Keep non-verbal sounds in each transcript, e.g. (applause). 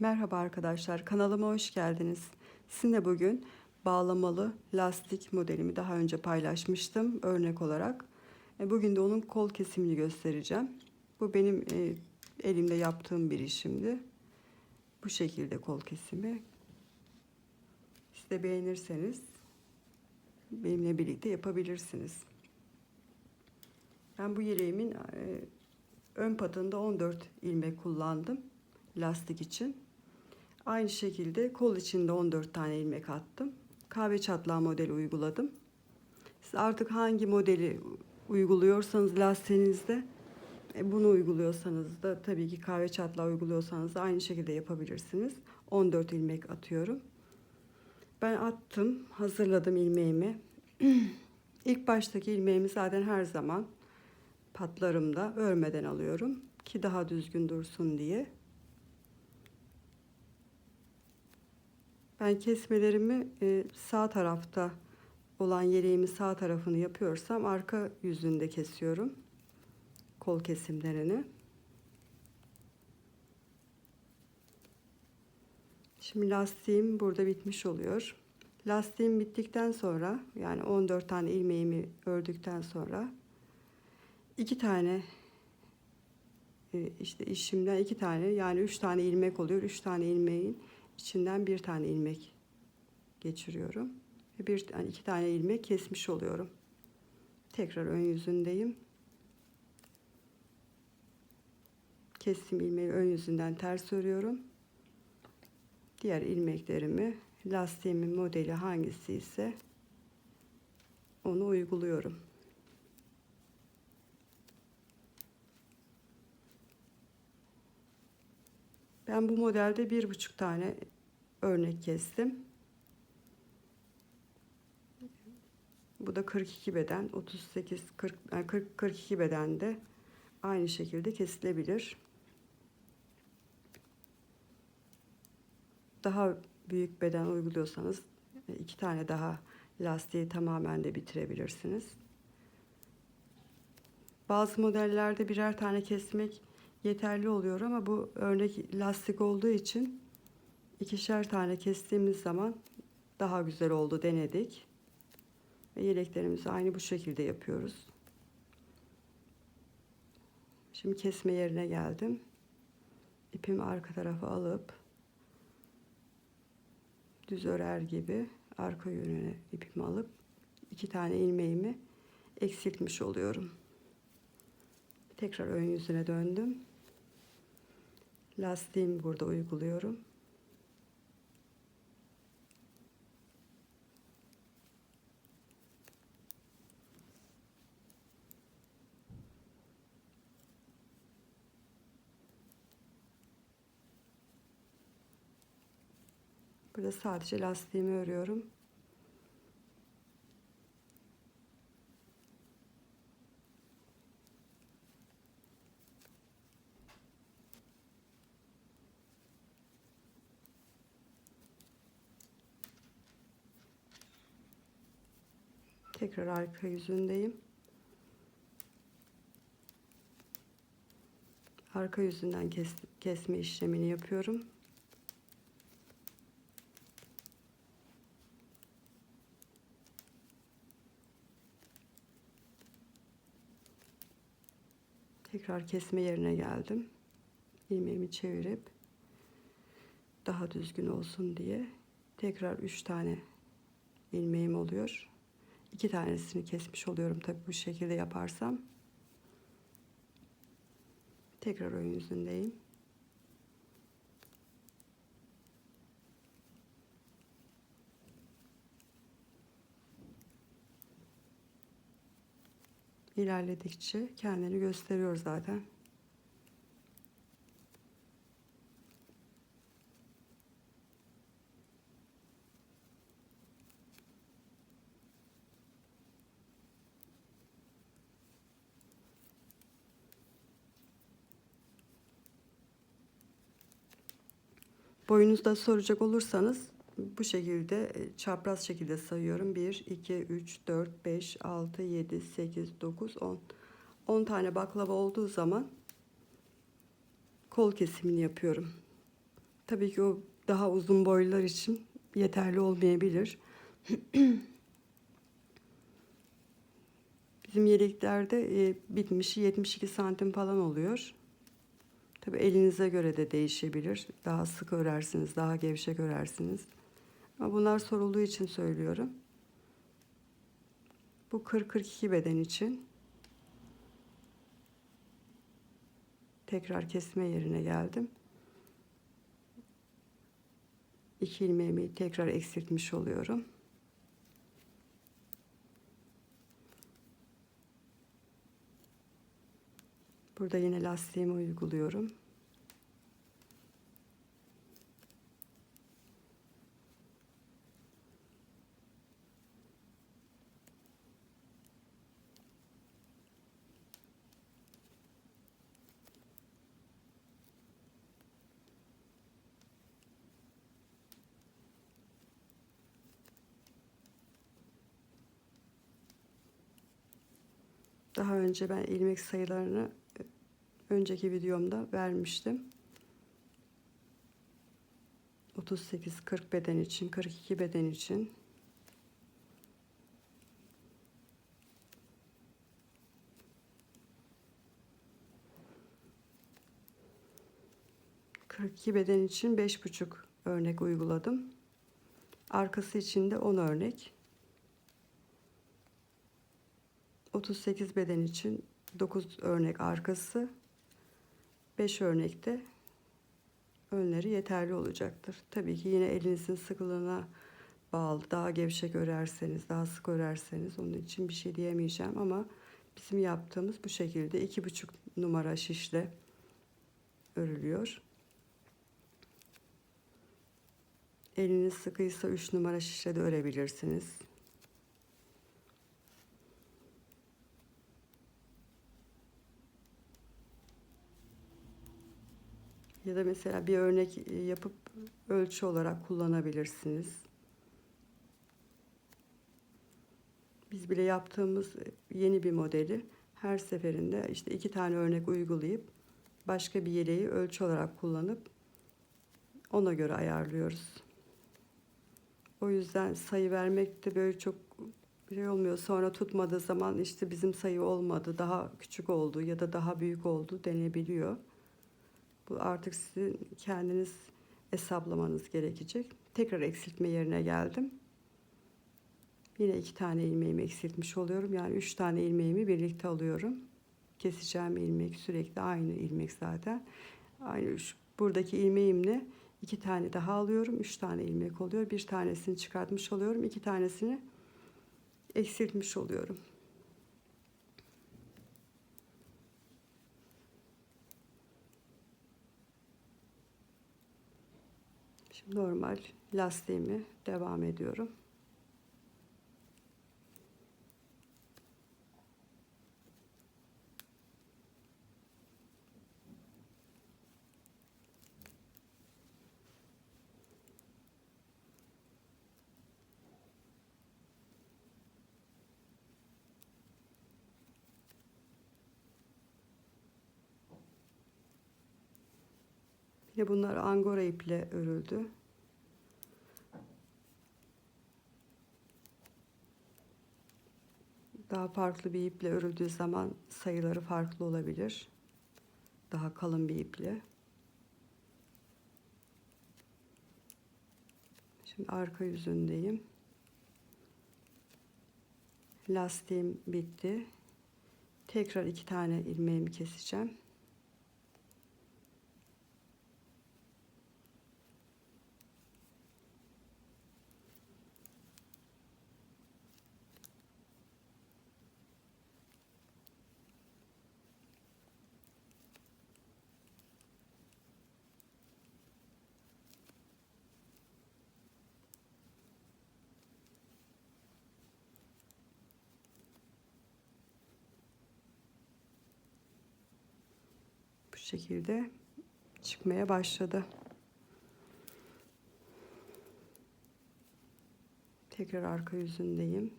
Merhaba arkadaşlar, kanalıma hoş geldiniz. Sizinle bugün bağlamalı lastik modelimi daha önce paylaşmıştım örnek olarak. E, Bugün de onun kol kesimini göstereceğim. Bu benim e, elimde yaptığım bir işimdi. Bu şekilde kol kesimi. Siz de beğenirseniz benimle birlikte yapabilirsiniz. Ben bu yeleğimin e, ön patında 14 ilmek kullandım lastik için. Aynı şekilde kol içinde 14 tane ilmek attım. Kahve çatlağı modeli uyguladım. Siz artık hangi modeli uyguluyorsanız lastiğinizde e, bunu uyguluyorsanız da tabii ki kahve çatlağı uyguluyorsanız da aynı şekilde yapabilirsiniz. 14 ilmek atıyorum. Ben attım, hazırladım ilmeğimi. (clears throat) İlk baştaki ilmeğimi zaten her zaman patlarımda örmeden alıyorum ki daha düzgün dursun diye. Ben kesmelerimi e, sağ tarafta olan yeleğimin sağ tarafını yapıyorsam arka yüzünde kesiyorum. Kol kesimlerini. Şimdi lastiğim burada bitmiş oluyor. Lastiğim bittikten sonra yani 14 tane ilmeğimi ördükten sonra iki tane e, işte işimden iki tane yani üç tane ilmek oluyor. Üç tane ilmeğin içinden bir tane ilmek geçiriyorum. Ve bir yani iki tane ilmek kesmiş oluyorum. Tekrar ön yüzündeyim. Kestim ilmeği ön yüzünden ters örüyorum. Diğer ilmeklerimi lastiğimin modeli hangisi ise onu uyguluyorum. Ben bu modelde bir buçuk tane örnek kestim. Bu da 42 beden, 38, 40, yani 40, 42 bedende aynı şekilde kesilebilir. Daha büyük beden uyguluyorsanız iki tane daha lastiği tamamen de bitirebilirsiniz. Bazı modellerde birer tane kesmek yeterli oluyor ama bu örnek lastik olduğu için ikişer tane kestiğimiz zaman daha güzel oldu denedik. Ve yeleklerimizi aynı bu şekilde yapıyoruz. Şimdi kesme yerine geldim. İpimi arka tarafa alıp düz örer gibi arka yönüne ipimi alıp iki tane ilmeğimi eksiltmiş oluyorum. Tekrar ön yüzüne döndüm. Lastiğimi burada uyguluyorum. Burada sadece lastiğimi örüyorum. Tekrar arka yüzündeyim. Arka yüzünden kes, kesme işlemini yapıyorum. Tekrar kesme yerine geldim. İlmeğimi çevirip daha düzgün olsun diye tekrar üç tane ilmeğim oluyor. İki tanesini kesmiş oluyorum tabii bu şekilde yaparsam. Tekrar ön yüzündeyim. İlerledikçe kendini gösteriyor zaten. Boyunuzda soracak olursanız bu şekilde e, çapraz şekilde sayıyorum. 1, 2, 3, 4, 5, 6, 7, 8, 9, 10. 10 tane baklava olduğu zaman kol kesimini yapıyorum. Tabii ki o daha uzun boylular için yeterli olmayabilir. (clears throat) Bizim yeleklerde e, bitmişi 72 santim falan oluyor. Tabii elinize göre de değişebilir. Daha sık örersiniz, daha gevşek örersiniz. Bunlar sorulduğu için söylüyorum. Bu 40-42 beden için. Tekrar kesme yerine geldim. İki ilmeğimi tekrar eksiltmiş oluyorum. Burada yine lastiğimi uyguluyorum. Daha önce ben ilmek sayılarını e, önceki videomda vermiştim. 38 40 beden için, 42 beden için. ...42 beden için beş buçuk örnek uyguladım. Arkası için de 10 örnek. 38 beden için 9 örnek arkası, 5 örnekte önleri yeterli olacaktır. Tabii ki yine elinizin sıkılığına bağlı. Daha gevşek örerseniz, daha sık örerseniz onun için bir şey diyemeyeceğim ama bizim yaptığımız bu şekilde iki buçuk numara şişle örülüyor. Eliniz sıkıysa 3 numara şişle de örebilirsiniz. Ya da mesela bir örnek e, yapıp ölçü olarak kullanabilirsiniz. Biz bile yaptığımız e, yeni bir modeli her seferinde işte iki tane örnek uygulayıp başka bir yeleği ölçü olarak kullanıp ona göre ayarlıyoruz. O yüzden sayı vermek de böyle çok şey olmuyor. Sonra tutmadığı zaman işte bizim sayı olmadı, daha küçük oldu ya da daha büyük oldu denebiliyor. Bu artık sizin kendiniz hesaplamanız gerekecek. Tekrar eksiltme yerine geldim. Yine iki tane ilmeğimi eksiltmiş oluyorum. Yani üç tane ilmeğimi birlikte alıyorum. Keseceğim ilmek sürekli aynı ilmek zaten. Aynı şu, buradaki ilmeğimle iki tane daha alıyorum. Üç tane ilmek oluyor. Bir tanesini çıkartmış oluyorum. iki tanesini eksiltmiş oluyorum. Normal lastiğimi devam ediyorum. Yine bunlar angora iple örüldü. Daha farklı bir iple örüldüğü zaman sayıları farklı olabilir. Daha kalın bir iple. Şimdi arka yüzündeyim. Lastiğim bitti. Tekrar iki tane ilmeğimi keseceğim. şekilde çıkmaya başladı. Tekrar arka yüzündeyim.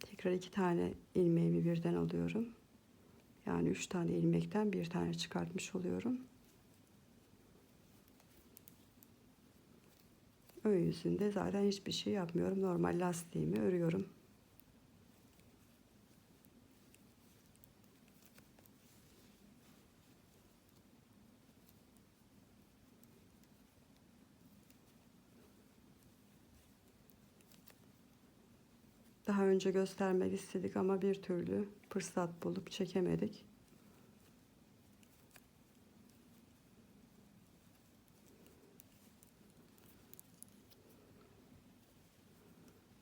Tekrar iki tane ilmeğimi birden alıyorum. Yani üç tane ilmekten bir tane çıkartmış oluyorum. Ön yüzünde zaten hiçbir şey yapmıyorum. Normal lastiğimi örüyorum. Daha önce göstermek istedik ama bir türlü fırsat bulup çekemedik.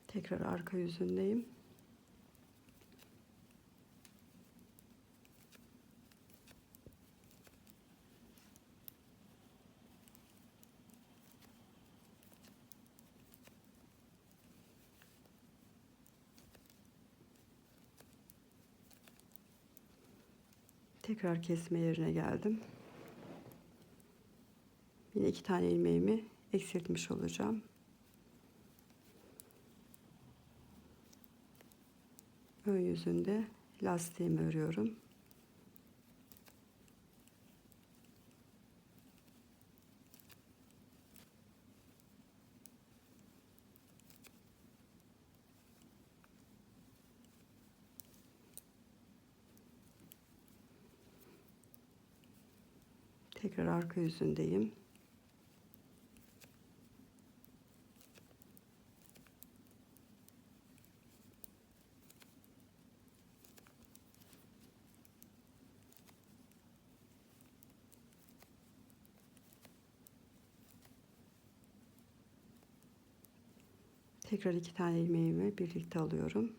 Tekrar arka yüzündeyim. Tekrar kesme yerine geldim. Yine iki tane ilmeğimi eksiltmiş olacağım. Ön yüzünde lastiğimi örüyorum. Tekrar arka yüzündeyim. Tekrar iki tane ilmeğimi birlikte alıyorum.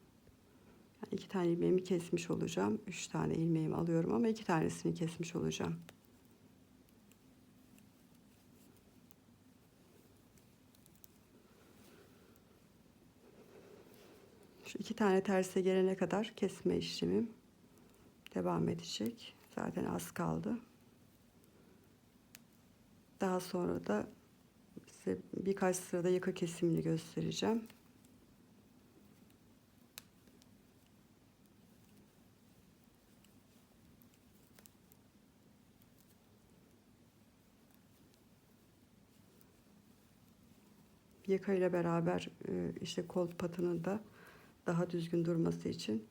Yani iki tane ilmeğimi kesmiş olacağım. Üç tane ilmeğimi alıyorum ama iki tanesini kesmiş olacağım. Şu iki tane terse gelene kadar kesme işlemim devam edecek. Zaten az kaldı. Daha sonra da size birkaç sırada yaka kesimini göstereceğim. Yaka ile beraber e, işte kol patının da daha düzgün durması için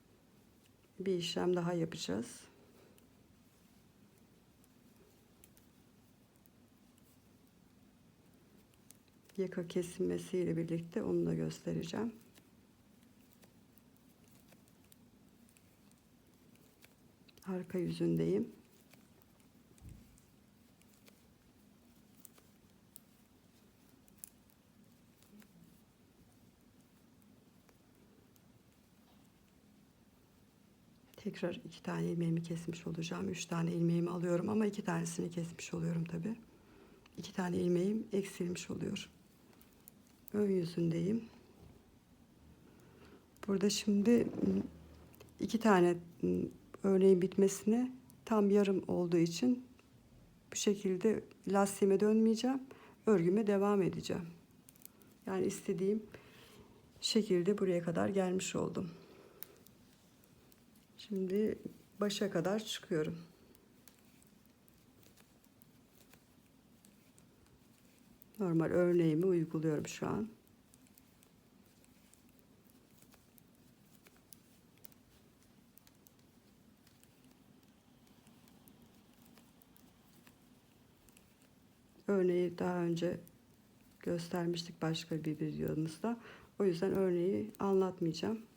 bir işlem daha yapacağız. Yaka kesilmesiyle birlikte onu da göstereceğim. Arka yüzündeyim. Tekrar iki tane ilmeğimi kesmiş olacağım. Üç tane ilmeğimi alıyorum ama iki tanesini kesmiş oluyorum tabi. İki tane ilmeğim eksilmiş oluyor. Ön yüzündeyim. Burada şimdi iki tane örneğin bitmesine tam yarım olduğu için bu şekilde lastiğime dönmeyeceğim. Örgüme devam edeceğim. Yani istediğim şekilde buraya kadar gelmiş oldum. Şimdi başa kadar çıkıyorum. Normal örneğimi uyguluyorum şu an. Örneği daha önce göstermiştik başka bir videomuzda. O yüzden örneği anlatmayacağım.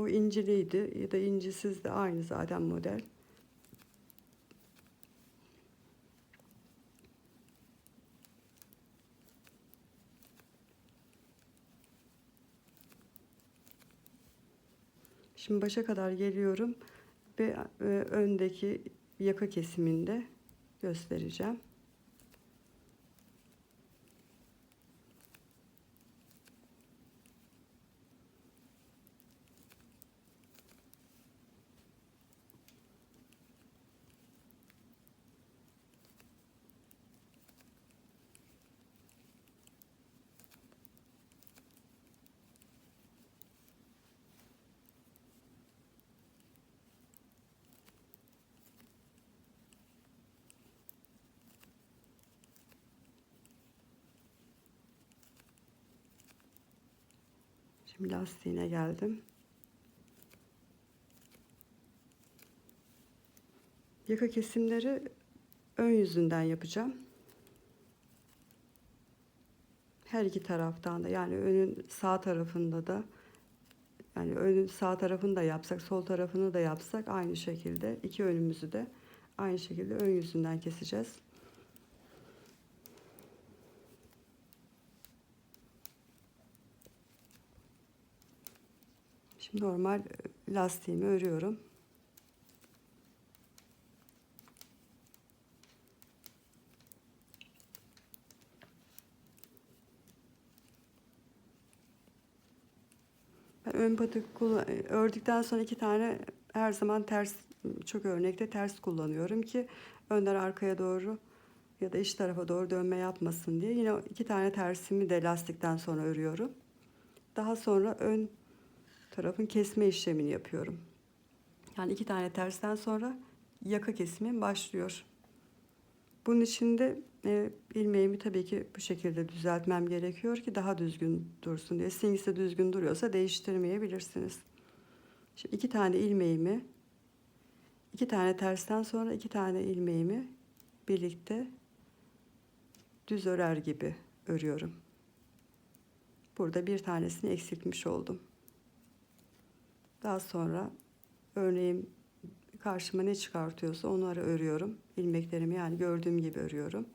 O inciliydi ya da incisiz de aynı zaten model. Şimdi başa kadar geliyorum ve e, öndeki yaka kesiminde göstereceğim. Şimdi lastiğine geldim. Yaka kesimleri ön yüzünden yapacağım. Her iki taraftan da yani önün sağ tarafında da yani önün sağ tarafını da yapsak, sol tarafını da yapsak aynı şekilde iki önümüzü de aynı şekilde ön yüzünden keseceğiz. Şimdi normal lastiğimi örüyorum. Ben ön patık kullan- ördükten sonra iki tane her zaman ters çok örnekte ters kullanıyorum ki önden arkaya doğru ya da iç tarafa doğru dönme yapmasın diye. Yine iki tane tersimi de lastikten sonra örüyorum. Daha sonra ön tarafın kesme işlemini yapıyorum. Yani iki tane tersten sonra yaka kesimi başlıyor. Bunun için de e, ilmeğimi tabii ki bu şekilde düzeltmem gerekiyor ki daha düzgün dursun diye. Sizinkisi de düzgün duruyorsa değiştirmeyebilirsiniz. Şimdi iki tane ilmeğimi, iki tane tersten sonra iki tane ilmeğimi birlikte düz örer gibi örüyorum. Burada bir tanesini eksiltmiş oldum. Daha sonra örneğim karşıma ne çıkartıyorsa onları örüyorum. İlmeklerimi yani gördüğüm gibi örüyorum.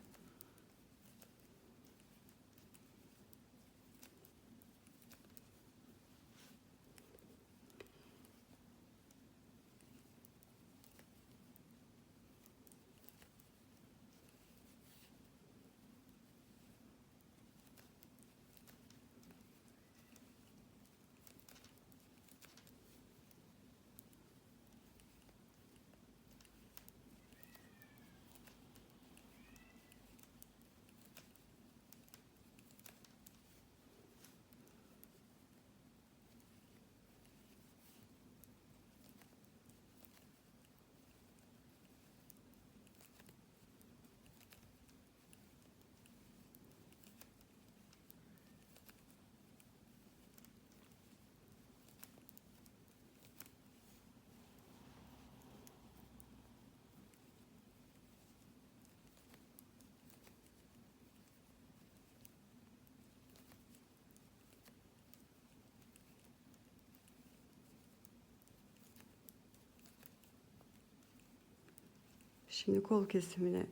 Şimdi kol kesimine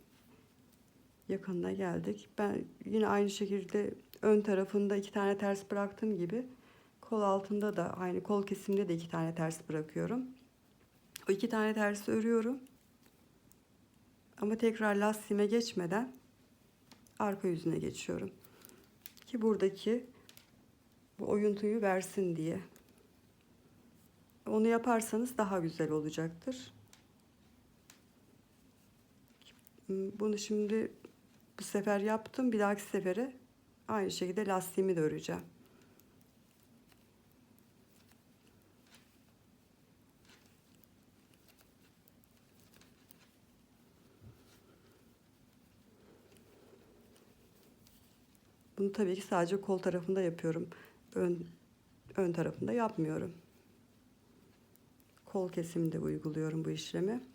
yakınına geldik. Ben yine aynı şekilde ön tarafında iki tane ters bıraktığım gibi kol altında da aynı kol kesiminde de iki tane ters bırakıyorum. O iki tane tersi örüyorum. Ama tekrar lastiğime geçmeden arka yüzüne geçiyorum. Ki buradaki bu oyuntuyu versin diye. Onu yaparsanız daha güzel olacaktır. Bunu şimdi bu sefer yaptım. Bir dahaki sefere aynı şekilde lastiğimi de öreceğim. Bunu tabii ki sadece kol tarafında yapıyorum. Ön, ön tarafında yapmıyorum. Kol kesiminde uyguluyorum bu işlemi.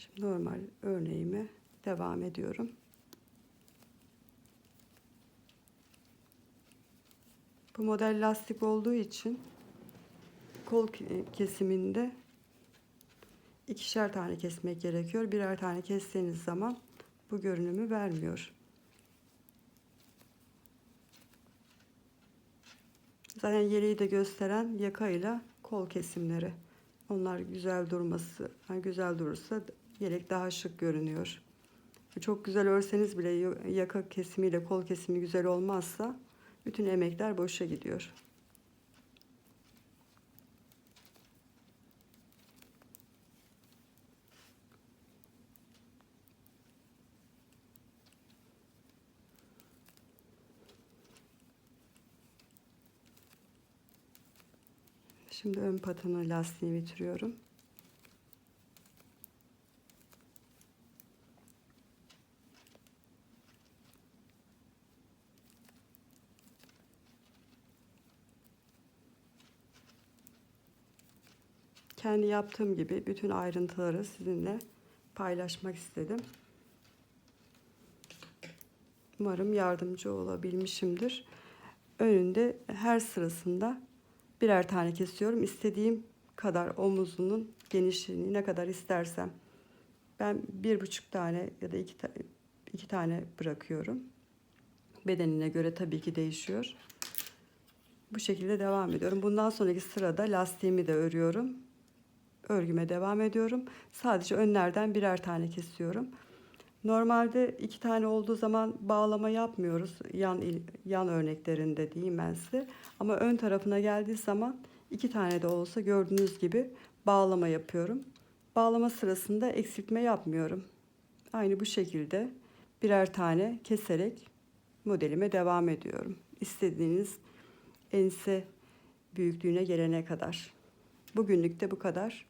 Şimdi normal örneğime devam ediyorum. Bu model lastik olduğu için kol kesiminde ikişer tane kesmek gerekiyor. Birer tane kestiğiniz zaman bu görünümü vermiyor. Zaten yeleği de gösteren yakayla kol kesimleri. Onlar güzel durması, yani güzel durursa Yelek daha şık görünüyor. E, çok güzel örseniz bile yaka kesimiyle kol kesimi güzel olmazsa bütün emekler boşa gidiyor. Şimdi ön patını lastiğini bitiriyorum. Kendi yaptığım gibi bütün ayrıntıları sizinle paylaşmak istedim. Umarım yardımcı olabilmişimdir. Önünde her sırasında birer tane kesiyorum. İstediğim kadar omuzunun genişliğini ne kadar istersem. Ben bir buçuk tane ya da iki, ta- iki tane bırakıyorum. Bedenine göre tabii ki değişiyor. Bu şekilde devam ediyorum. Bundan sonraki sırada lastiğimi de örüyorum. Örgüme devam ediyorum. Sadece önlerden birer tane kesiyorum. Normalde iki tane olduğu zaman bağlama yapmıyoruz. Yan yan örneklerinde diyeyim ben size. Ama ön tarafına geldiği zaman iki tane de olsa gördüğünüz gibi bağlama yapıyorum. Bağlama sırasında eksiltme yapmıyorum. Aynı bu şekilde birer tane keserek modelime devam ediyorum. İstediğiniz ense büyüklüğüne gelene kadar. Bugünlük de bu kadar.